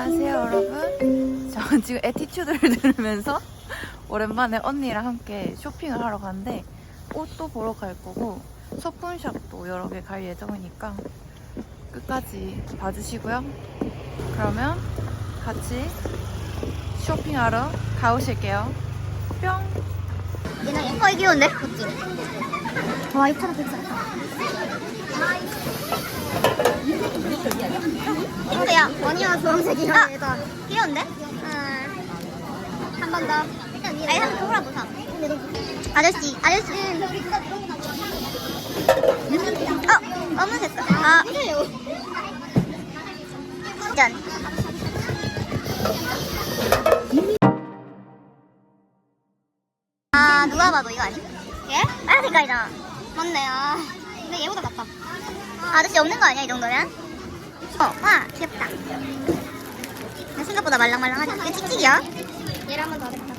안녕하세요 여러분. 저 지금 에티튜드를 들으면서 오랜만에 언니랑 함께 쇼핑을 하러 갔는데 옷도 보러 갈 거고 소품샵도 여러 개 갈 예정이니까 끝까지 봐주시고요. 그러면 같이 쇼핑하러 가보실게요. 뿅! 얘는 어 이게 귀여운데? 와이 차도 괜찮다 핑크야 원이와 주황색이야 아, 귀여운데? 한번 더. 아니 한번 돌아보자 아저씨 아저씨. 어 너무 색깔 아. 짠. 아 누가 봐도 이거 아니? 예? 빨간 색깔이잖아. 맞네 아 근데 얘보다 낫다 아, 아저씨 없는 거 아니야 이 정도면? 어, 와 귀엽다 아, 생각보다 말랑말랑하지 이거 찍찍이야? 얘를 한번더 하겠다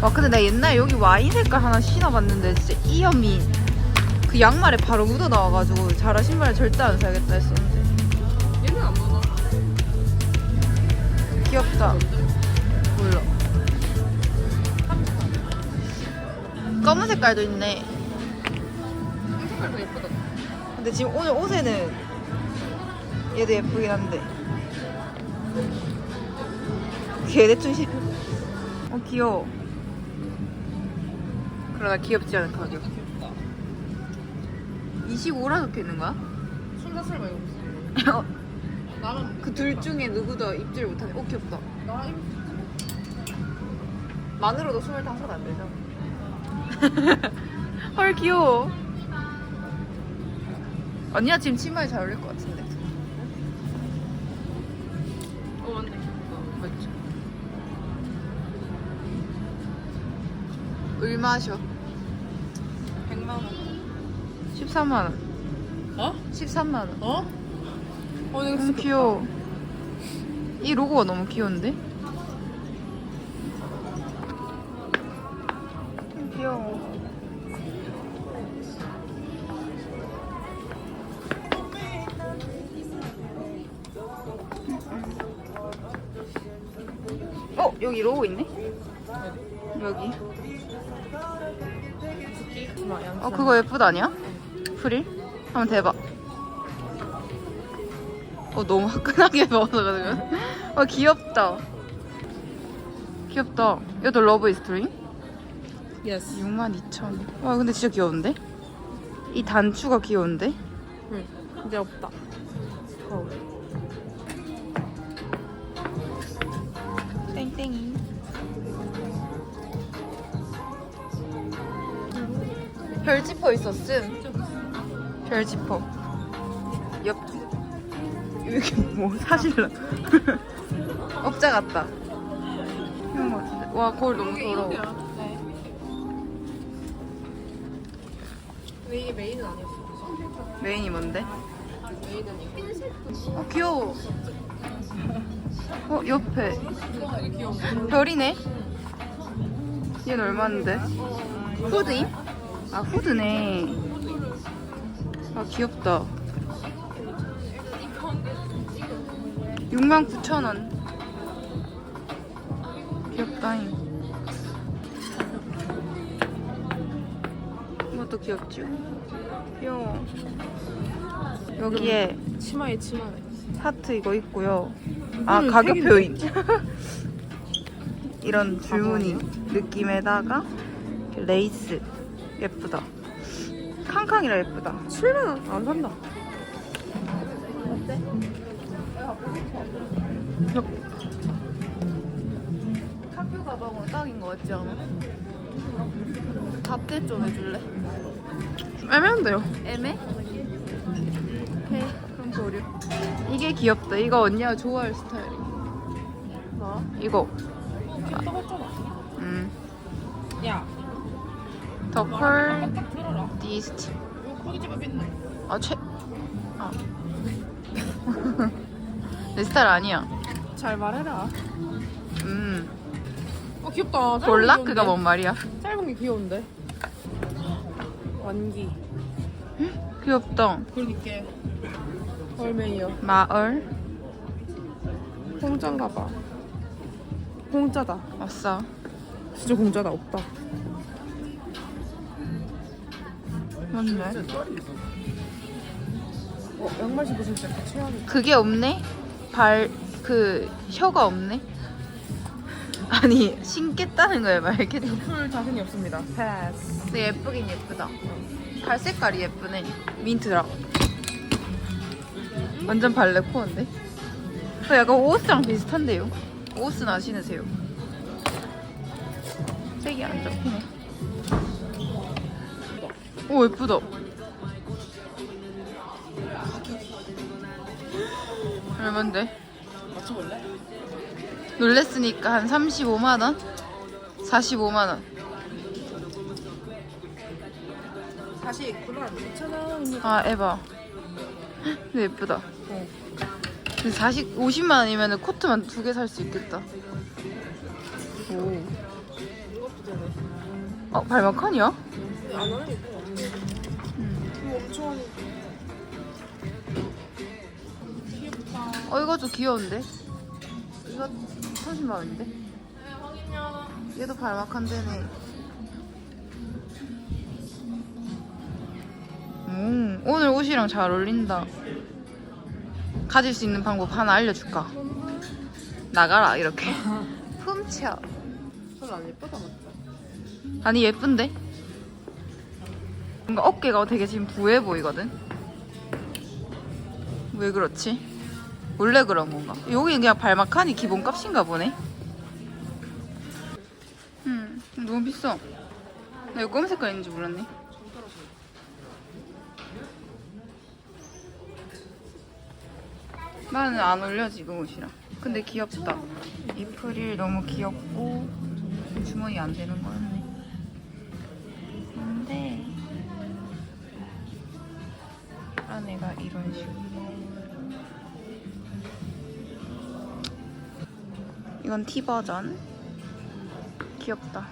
와 근데 나 옛날에 여기 와인 색깔 하나 신어봤는데 진짜 이염이. 그 양말에 바로 묻어 나와가지고 자라 신발을 절대 안 사야겠다 했었는데. 얘는 안 먹어. 귀엽다. 몰라. 검은 색깔도 있네. 이 색깔도 예쁘다. 근데 지금 오늘 옷에는 얘도 예쁘긴 한데. 걔 대충 시... 어 귀여워 그러나 귀엽지 않은 가격. 귀엽다. 25라 적혀 있는 거야? 순자살 말고 무슨 나는 그둘 중에 누구도 입질 못하네 어 귀엽다. 나 임- 만으로도 25 안 되잖아 헐 귀여워. 언니야 지금 치마에 잘 어울릴 것 같은데 얼마셔? 100만 원. 13만 원 어? 13만 원 어? 어 이거 너무 귀여워 이 로고가 너무 귀여운데? 예쁘다 아니야? 프릴? 한번 대봐 어 너무 화끈하게 먹어가지고 어 귀엽다 귀엽다 이것도 러브 이스트링? 예스. 62,000원 와 근데 진짜 귀여운데? 이 단추가 귀여운데? 응. 이제 없다. 어. 별지퍼 있었음 별지퍼 엽기 이게 뭐 사실라 업자 같다 같은데 와 거울 너무 더러워 네. 이게 메인은 아니었어. 메인이 뭔데? 메인은 이거. 어 귀여워 어 옆에. 별이네 얘는 얼마인데? 후드임? 아 후드네 아 귀엽다 69,000원 귀엽다잉 이것도 귀엽죠? 귀여워 여기에 치마에 치마네. 하트 이거 있고요. 아 이거는 가격 팩인데? 표인. 이런 줄무늬 느낌에다가 이렇게 레이스 예쁘다. 캉캉이라 예쁘다. 7만 원 안 산다. 학교 가방으로 딱인 거 같지 않아? 답대 좀 해줄래? 좀 애매한데요. 애매? 오케이 그럼 보류. 이게 귀엽다. 이거 언니가 좋아할 스타일이야. 나? 이거. 떠봤잖아. 음. 야, 들어라. 디스트. 아 최. 아. 내 스타일 아니야. 잘 말해라. 음. 어 귀엽다. 짧은 게 볼라크가 귀여운데? 뭔 말이야? 짧은 게 귀여운데. 완기. 귀엽다. 그러니까. 얼메이요. 마을. 공짜인가 봐. 공짜다. 아싸. 진짜 공짜다. 없다. 맞네. 어, 양말 신고 진짜 최악이다. 그게 없네? 발, 그, 혀가 없네? 아니, 신겠다는 거야, 말겠다. 풀 자신이 없습니다. 패스. 근데 예쁘긴 예쁘다. 발 색깔이 예쁘네. 민트라. 완전 발레 코어인데? 어, 약간 옷이랑 비슷한데요? 옷은 아 신으세요? 색이 안 잡히네. 오, 예쁘다. 얼만데? 맞춰볼래? 놀랬으니까 한 35만 원? 45만 원. 다시 9만 2천 원입니다. 아, 에바. 근데 예쁘다. 어. 근데 40, 50만 원이면 코트만 두 개 살 수 있겠다. 오. 어, 발막하냐? 안예 어, 이거 좀 귀여운데? 이거 30만 원인데? 얘도 발막한데네. 오, 오늘 옷이랑 잘 어울린다. 가질 수 있는 방법 하나 알려줄까? 나가라, 이렇게. 훔쳐. 별로 안 예쁘다, 맞죠? 아니 예쁜데? 뭔가 어깨가 되게 지금 부해 보이거든? 왜 그렇지? 원래 그런 건가? 여기 그냥 발막하니 기본값인가 보네? 음 너무 비싸 나 이거 검은 색깔 있는지 몰랐네 나는 안 어울려 지금 옷이랑 근데 귀엽다 이 프릴 너무 귀엽고 주머니 안 되는 거였네. 근데 안에가 이런 식으로. 이건 T 버전. 귀엽다.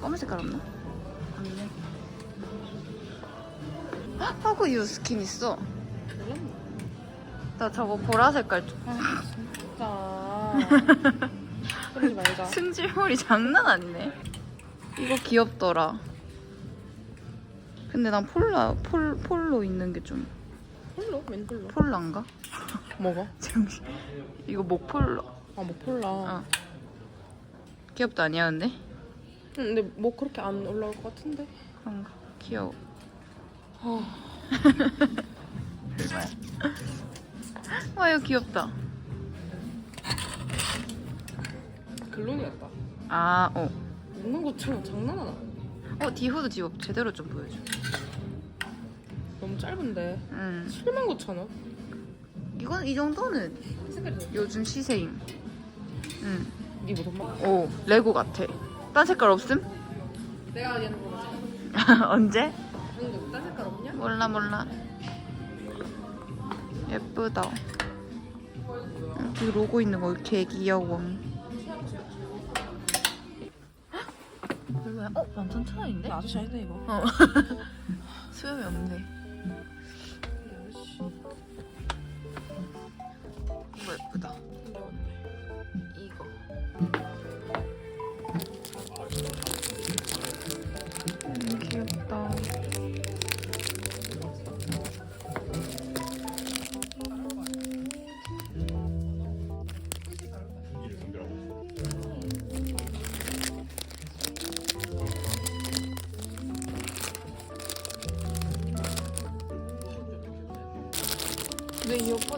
검은 색깔 없나? 없네. 헉, 하고 유 스킨 있어. 나 저거 보라 색깔 좀. 진짜. 그러지 말자. 승질머리 장난 아니네. 이거 귀엽더라. 근데 난 폴라 폴 폴로 있는 게 좀 폴로? 웬 폴로? 폴라인가? 뭐가? 정신. 이거 목 폴라. 아, 뭐 폴라. 어. 귀엽다 아니야 근데? 응, 근데 뭐 그렇게 안 올라올 것 같은데? 그런가? 귀여워. 아, 와 이거 귀엽다. 글론이었다. 아 어. 먹는 것처럼 장난하나? 어 디후드 집업 제대로 좀 보여줘. 너무 짧은데. 음. 7만 9천 원? 이건 이 정도는 요즘 시세임. 응. 돈 막. 오 레고 같아. 딴 색깔 없음? 내가 얘는 뭐지? 언제? 방금 딴 색깔 없냐? 몰라 몰라. 예쁘다. 여기 로고 있는 거개 귀여워. 별로야? 어? 완전 천원인데? 아저씨 아닌데 이거. 어. 수염이 없네.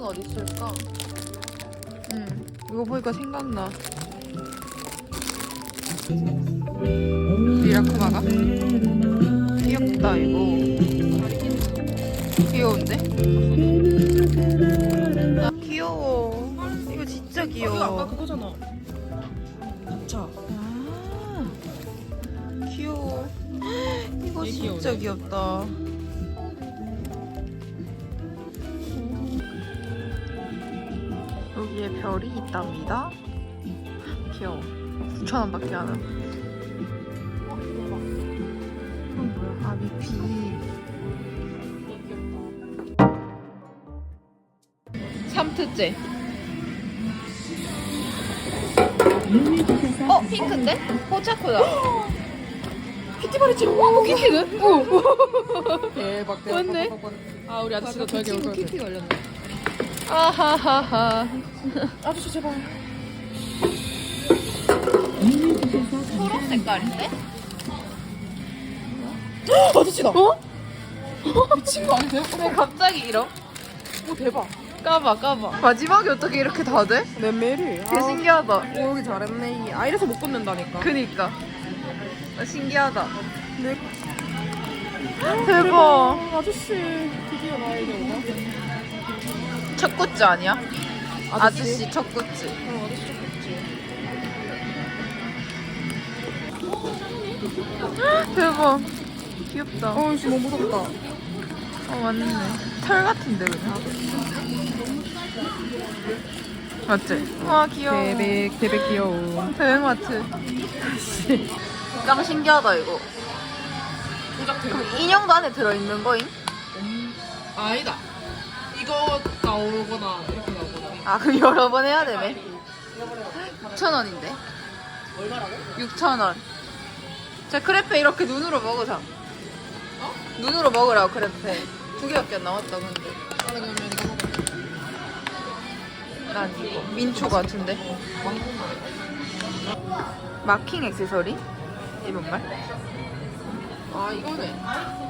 어디 있을까? 응. 이거 보니까 생각나. 미라쿠마가? 귀엽다 이거. 귀여운데? 아, 귀여워. 이거 진짜 이거 아까 귀여워. 그거잖아. 자. 아, 귀여워. 이거 진짜 귀엽다. 별이 있답니다. 귀여워. 9,000원 밖에 안 해. 어, 뭐야? 아, 미피. 삼트째. 어, 핑크인데? 포차코다. 키티바리지. 와, 키티는? 오. 대박 대박. 맞네. 아 우리 아저씨가 저에게 올 거야. 키티 걸렸네. 아하하하. 아저씨 제발. 초록 색깔인데? 아저씨다. 어? 미친 거 아니세요? 왜 갑자기 이러? 오 대박. 까봐 까봐. 마지막에 어떻게 이렇게 다 돼? 내 메리. 개 신기하다. 오 여기 잘했네. 아 이래서 못 끊는다니까. 그니까. 아, 신기하다. 네. 대박. 아저씨 드디어 나에게 오나? 첫 굿즈 아니야? 아저씨 첫 굿즈. 어, 아저씨 좋겠지. 대박. 귀엽다. 어, 어, 씨 너무 무섭다. 맞네. 털 같은데 그냥. 맞지? 와 귀여워. 대백 대백 귀여워. 대형마트. 짱 신기하다 이거. 그럼 인형도 안에 들어있는 거임? 아, 아니다. 이거 나오거나 이렇게 나오거나. 아 그럼 여러 번 해야 되네. 6,000원인데? 얼마라고? 6,000원. 자 크레페 이렇게 눈으로 먹으자. 어? 눈으로 먹으라고 크레페. 두 개밖에 안 남았다 근데. 아, 그러면 이거 먹어. 난 이거 민초 같은데. 마킹 액세서리? 이런 말? 아, 이거네.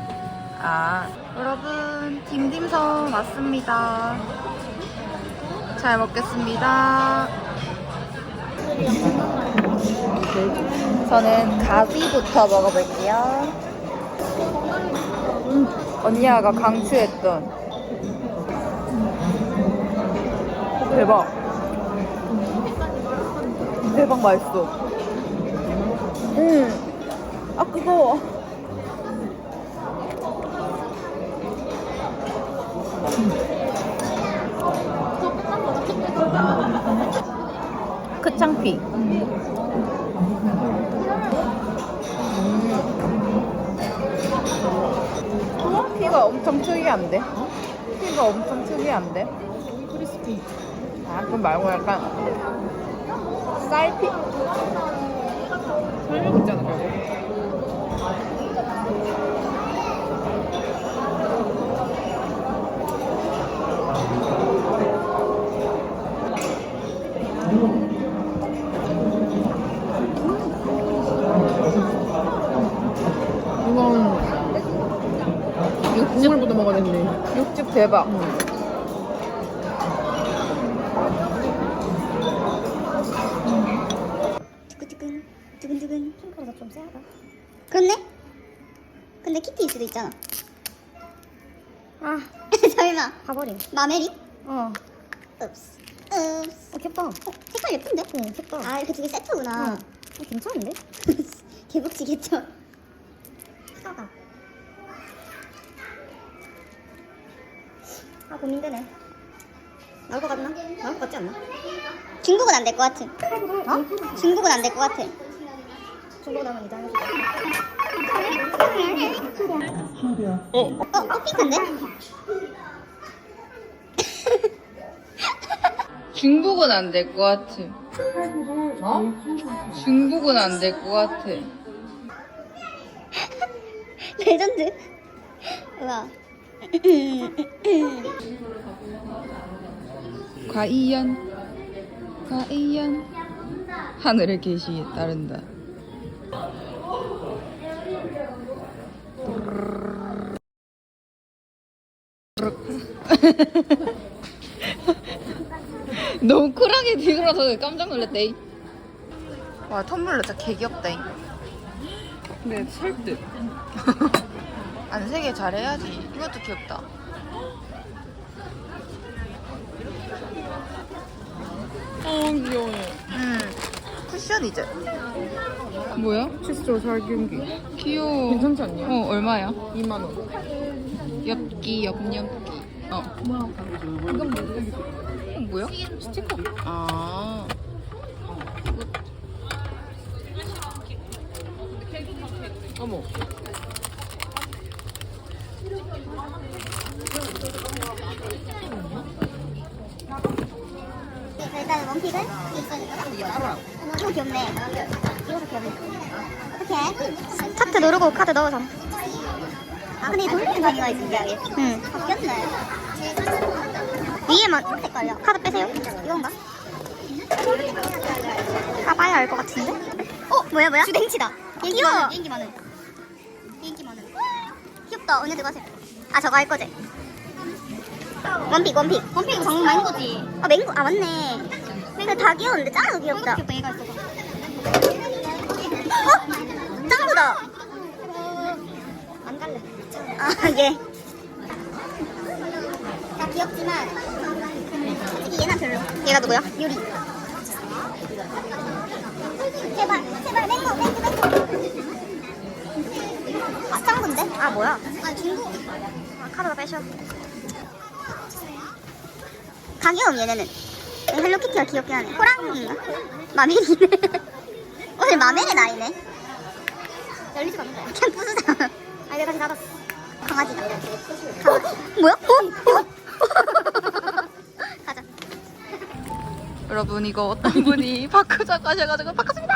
아 여러분 딤딤섬 왔습니다. 잘 먹겠습니다. 저는 가비부터 먹어볼게요. 음, 언니가 강추했던 대박. 대박 맛있어. 음. 아 그거. 크창피. 음. 피가 엄청 특이한데? 피가 엄청 특이한데? 크리스피. 아, 그럼 말고 약간 쌀피? 설명 있잖아, 결국. 국물부터 먹어야 되는데. 육즙 대박. 두근두근 두근두근 핑크보다 좀 세하다 그렇네? 근데 키티일 수도 있잖아 아, 설마 가버림. 마메리? 어. 읍스. 읍스. 어, 귀엽다. 어, 색깔 예쁜데? 어, 귀엽다. 아, 이렇게 두 개 세트구나. 어, 괜찮은데? 개복치겠죠? 아, 고민되네. 나올 것 같나? 나올 것 같지 않나? 중국은 안 될 것 같아. 어? 중국은 안 될 것 같아. 중국 나면 이제 어? 어, 어, 핑크인데? 중복은 안 될 것 같아. 중복은 안 될 것 같아. 레전드. 우와. 과이연, 과이연. 하늘의 계시에 따른다. 너무 쿨하게 뒤돌아서 깜짝 놀랐대. 와, 텀블러 진짜 개귀엽다. 근데 살 듯. 안 세게 잘해야지. 이것도 귀엽다. 어 귀여워. 음, 쿠션이죠. 뭐야? 칫솔 살균기. 귀여워. 괜찮지 않냐? 어, 얼마야? 2만 원. 엽기, 엽엽기. 어. 뭐야? 이건? 어, 뭐야? 스티커. 아. 어머. 일단 원픽은 이거 귀엽네. 이거 귀엽네. 어떻게? 차트 누르고 카드 넣어서. 아 근데 이 돌리는 단위가 있는데 응. 바뀌었네. 위에만 색깔이야. 카드 빼세요. 이건가? 까봐야 알 것 같은데? 어 뭐야 뭐야? 주댕치다. 비행기 마늘. 비행기 마늘. 비행기 마늘. 귀엽다. 언니들 가세요. 아 저거 할 거지? 원픽 원픽. 원픽 방금 맹고지. 아 맹고 아 맞네. 맹고 다 귀여운데? 짱도 귀엽다 얘가 어? 짱구다. 안 갈래. 아얘 다 귀엽지만 솔직히 얘는 별로. 얘가 누구야? 유리 제발 제발 맹고 맹고 맹고 아 짱구인데? 아 뭐야? 아 중국. 아 카드가 빼셔 다 귀여움 얘네는. 헬로키티가 귀엽긴 하네. 호랑이인가? 마멜이네. 오늘 마멜의 나이네. 열리지가 않는데 그냥 부수자. 아 내가 다시 닫았어. 강아지다 강아지. 뭐야? 어? 어? 가자. 여러분, 이거 어떤 분이 바꾸자고 하셔가지고 바꿨습니다!